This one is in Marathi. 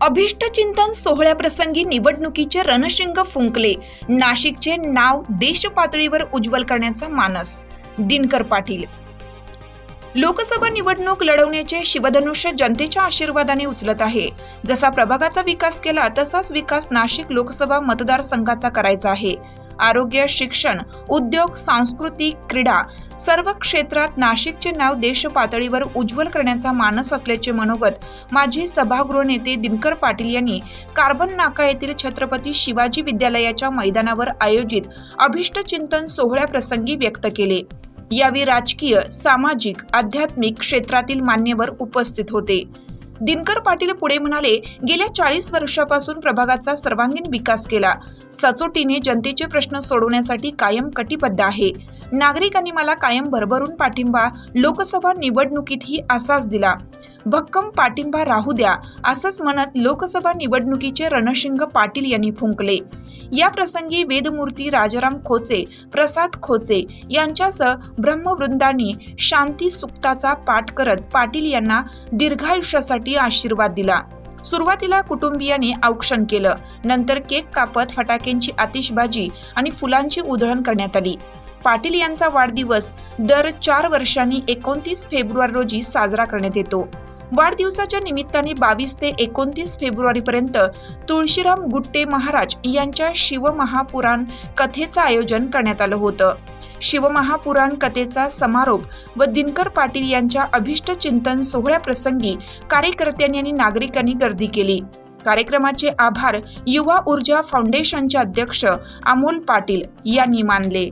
अभिष्टचिंतन सोहळ्याप्रसंगी निवडणुकीचे रणशिंग फुंकले. नाशिकचे नाव देशपातळीवर उज्ज्वल करण्याचा मानस. दिनकर पाटील लोकसभा निवडणूक लढवण्याचे शिवधनुष्य जनतेच्या आशीर्वादाने उचलत आहे. जसा प्रभागाचा विकास केला तसाच विकास नाशिक लोकसभा मतदारसंघाचा करायचा आहे. आरोग्य शिक्षण उद्योग सांस्कृतिक क्रीडा सर्व क्षेत्रात नाशिकचे नाव देश पातळीवर उज्ज्वल करण्याचा मानस असल्याचे मनोगत माजी सभागृह नेते दिनकर पाटील यांनी कार्बन नाका येथील छत्रपती शिवाजी विद्यालयाच्या मैदानावर आयोजित अभिष्टचिंतन सोहळ्याप्रसंगी व्यक्त केले. यावेळी राजकीय सामाजिक आध्यात्मिक क्षेत्रातील मान्यवर उपस्थित होते. दिनकर पाटील पुढे म्हणाले गेल्या चाळीस वर्षापासून प्रभागाचा सर्वांगीण विकास केला. सचोटीने जनतेचे प्रश्न सोडवण्यासाठी कायम कटिबद्ध आहे. नागरिकांनी मला कायम भरभरून पाठिंबा लोकसभा निवडणुकीतही असाच दिला. भक्कम पाठिंबा राहू द्या असंच म्हणत लोकसभा निवडणुकीचे रणशिंग पाटील यांनी फुंकले. या प्रसंगी वेदमूर्ती राजाराम खोचे प्रसाद खोचे यांच्यासह ब्रह्मवृंदांनी शांती सुक्ताचा पाठ करत पाटील यांना दीर्घायुष्यासाठी आशीर्वाद दिला. सुरुवातीला कुटुंबियांनी औक्षण केलं. नंतर केक कापत फटाक्यांची आतिषबाजी आणि फुलांची उधळण करण्यात आली. पाटील यांचा वाढदिवस दर चार वर्षांनी एकोणतीस फेब्रुवारी रोजी साजरा करण्यात येतो. वाढदिवसाच्या निमित्ताने बावीस ते एकोणतीस फेब्रुवारीपर्यंत तुळशीराम गुट्टे महाराज यांच्या शिवमहापुराण कथेचं आयोजन करण्यात आलं होतं. शिवमहापुराण कथेचा समारोप व दिनकर पाटील यांच्या अभिष्ट चिंतन सोहळ्याप्रसंगी कार्यकर्त्यांनी आणि नागरिकांनी गर्दी केली. कार्यक्रमाचे आभार युवा ऊर्जा फाउंडेशनचे अध्यक्ष अमोल पाटील यांनी मानले.